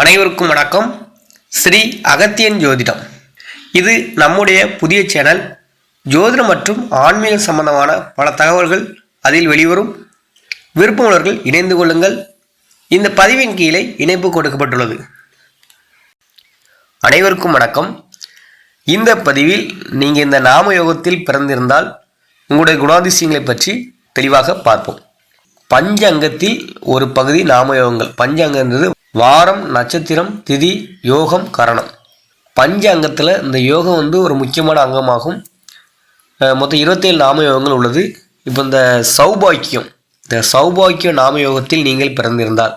அனைவருக்கும் வணக்கம். ஸ்ரீ அகத்தியன் ஜோதிடம். இது நம்முடைய புதிய சேனல். ஜோதிடம் மற்றும் ஆன்மீக சம்பந்தமான பல தகவல்கள் அதில் வெளிவரும். விருப்பமுள்ளவர்கள் இணைந்து கொள்ளுங்கள். இந்த பதிவின் கீழே இணைப்பு கொடுக்கப்பட்டுள்ளது. அனைவருக்கும் வணக்கம். இந்த பதிவில் நீங்கள் இந்த நாம யோகத்தில் பிறந்திருந்தால் உங்களுடைய குணாதிசயங்களை பற்றி தெளிவாக பார்ப்போம். பஞ்ச அங்கத்தில் ஒரு பகுதி நாமயோகங்கள். பஞ்ச வாரம் நட்சத்திரம் திதி யோகம் கரணம். பஞ்ச அங்கத்தில் இந்த யோகம் வந்து ஒரு முக்கியமான அங்கமாகும். மொத்தம் இருபத்தேழு நாமயோகங்கள் உள்ளது. இப்போ இந்த சௌபாக்கியம் இந்த சௌபாக்கிய நாமயோகத்தில் நீங்கள் பிறந்திருந்தால்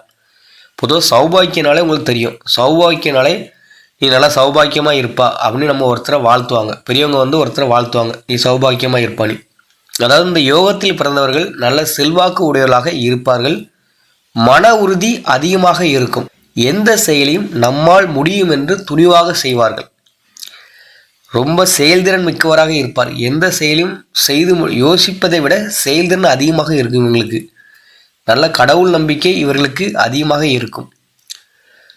பொதுவாக சௌபாக்கியனாலே உங்களுக்கு தெரியும். சௌபாக்கியனாலே நீ நல்லா சௌபாக்கியமாக இருப்பா அப்படின்னு நம்ம ஒருத்தரை வாழ்த்துவாங்க. பெரியவங்க வந்து ஒருத்தரை வாழ்த்துவாங்க. நீ சௌபாக்கியமாக இருப்பா நீ. அதாவது இந்த யோகத்தில் பிறந்தவர்கள் நல்ல செல்வாக்கு உடையவர்களாக இருப்பார்கள். மன உறுதி அதிகமாக இருக்கும். எந்த செயலையும் நம்மால் முடியும் என்று துணிவாக செய்வார்கள். ரொம்ப செயல்திறன் மிக்கவராக இருப்பார். எந்த செயலையும் செய்து மு- யோசிப்பதை விட செயல்திறன் அதிகமாக இருக்கும் இவங்களுக்கு. நல்ல கடவுள் நம்பிக்கை இவர்களுக்கு அதிகமாக இருக்கும்.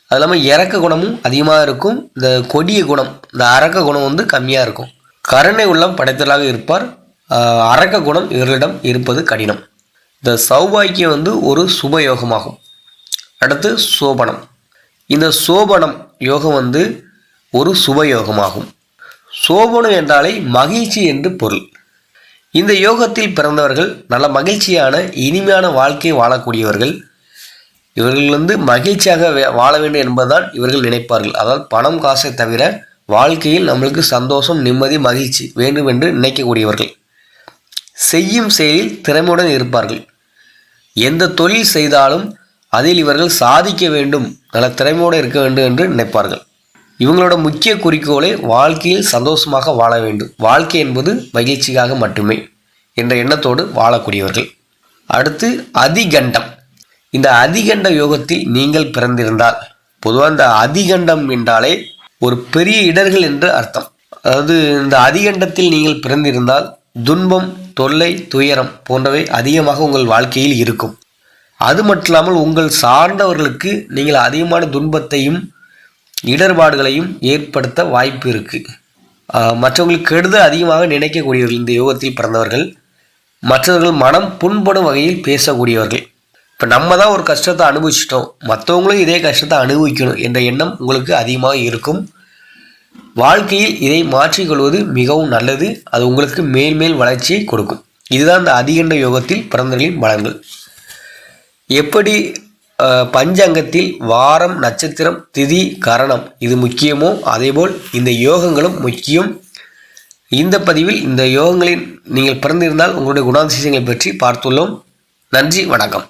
அது இல்லாமல் இறக்க குணமும் அதிகமாக இருக்கும். இந்த கொடிய குணம் இந்த அரக்க குணம் வந்து கம்மியாக இருக்கும். கருணை உள்ளம் படைத்தலாக இருப்பார். அரக்க குணம் இவர்களிடம் இருப்பது கடினம். இந்த சௌபாக்கியம் வந்து ஒரு சுப யோகமாகும் அடுத்து சோபனம். இந்த சோபனம் யோகம் வந்து ஒரு சுப யோகமாகும் சோபனம் என்றாலே மகிழ்ச்சி என்று பொருள். இந்த யோகத்தில் பிறந்தவர்கள் நல்ல மகிழ்ச்சியான இனிமையான வாழ்க்கையை வாழக்கூடியவர்கள். இவர்கள் வந்து மகிழ்ச்சியாக வே- வாழ வேண்டும் என்பதுதான் இவர்கள் நினைப்பார்கள். அதாவது பணம் காசை தவிர வாழ்க்கையில் நம்மளுக்கு சந்தோஷம் நிம்மதி மகிழ்ச்சி வேண்டும் என்று நினைக்கக்கூடியவர்கள். செய்யும் செயலில் திறமையுடன் இருப்பார்கள். எந்த தொழில் செய்தாலும் அதில் இவர்கள் சாதிக்க வேண்டும் நல்ல திறமையோடு இருக்க வேண்டும் என்று நினைப்பார்கள். இவங்களோட முக்கிய குறிக்கோளே வாழ்க்கையில் சந்தோஷமாக வாழ வேண்டும். வாழ்க்கை என்பது மகிழ்ச்சிக்காக மட்டுமே என்ற எண்ணத்தோடு வாழக்கூடியவர்கள். அடுத்து அதிகண்டம். இந்த அதிகண்ட யோகத்தில் நீங்கள் பிறந்திருந்தால் பொதுவாக இந்த அதிகண்டம் என்றாலே ஒரு பெரிய இடர்கள் என்று அர்த்தம். அதாவது இந்த அதிகண்டத்தில் நீங்கள் பிறந்திருந்தால் துன்பம் தொல்லை துயரம் போன்றவை அதிகமாக உங்கள் வாழ்க்கையில் இருக்கும். அது மட்டும் இல்லாமல் உங்கள் சார்ந்தவர்களுக்கு நீங்கள் அதிகமான துன்பத்தையும் இடர்பாடுகளையும் ஏற்படுத்த வாய்ப்பு இருக்குது மற்றவங்களுக்கு கெடுதல் அதிகமாக நினைக்கக்கூடியவர்கள் இந்த யோகத்தில் பிறந்தவர்கள் மற்றவர்கள் மனம் புண்படும் வகையில் பேசக்கூடியவர்கள். இப்போ நம்ம தான் ஒரு கஷ்டத்தை அனுபவிச்சிட்டோம். மற்றவங்களும் இதே கஷ்டத்தை அனுபவிக்கணும் என்ற எண்ணம் உங்களுக்கு அதிகமாக இருக்கும். வாழ்க்கையில் இதை மாற்றிக்கொள்வது மிகவும் நல்லது. அது உங்களுக்கு மேல்மேல் வளர்ச்சியை கொடுக்கும். இதுதான் இந்த அதிகண்ட யோகத்தில் பிறந்தவர்களின் பலன்கள். எப்படி பஞ்சங்கத்தில் வாரம் நட்சத்திரம் திதி கரணம் இது முக்கியமோ? அதேபோல் இந்த யோகங்களும் முக்கியம். இந்த பதிவில் இந்த யோகங்களின் நீங்கள் பிறந்திருந்தால் உங்களுடைய குணாதிசயங்களை பற்றி பார்த்துள்ளோம். நன்றி வணக்கம்.